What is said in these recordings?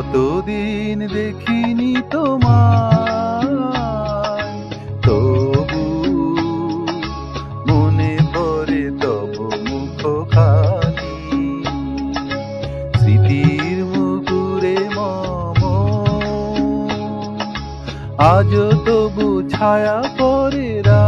কতদিন দেখিনি তোমার তবু মনে পড়ে তব মুখ খানি স্মৃতির মুকুরে মম আজ তবু ছায়া পরে রানী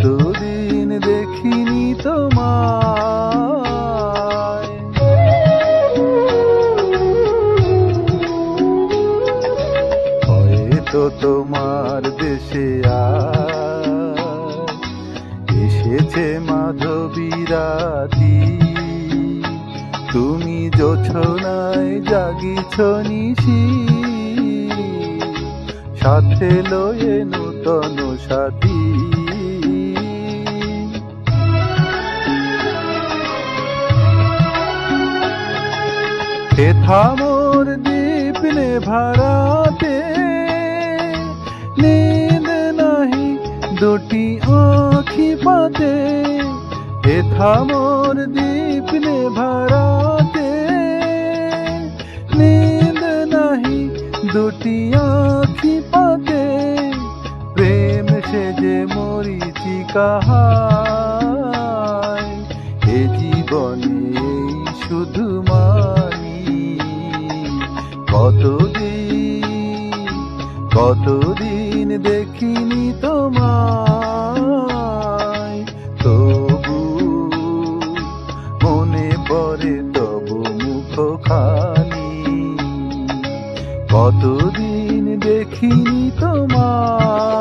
কতদিন দেখিনি তোমায়। হয়তো তোমার দেশে এসেছে মাধবী রাতি তুমি যোছনায় জাগিছ নিশি। সাথে লয়ে নূতন সাথী। হেথা মোর দীপ নে ভারাতে নীন্দ নাহি দুটি আঁখি পাতে। হেথা মোর দীপ নে ভারাতে নীন্দ নাহি দুটি আঁখি পাতে। প্রেম সে যে মরিচিকা এ জীবনে কতদিন কতদিন দেখিনি তোমায়? তবু মনে পড়ে তবু মুখ খানি কতদিন দেখিনি তোমায়?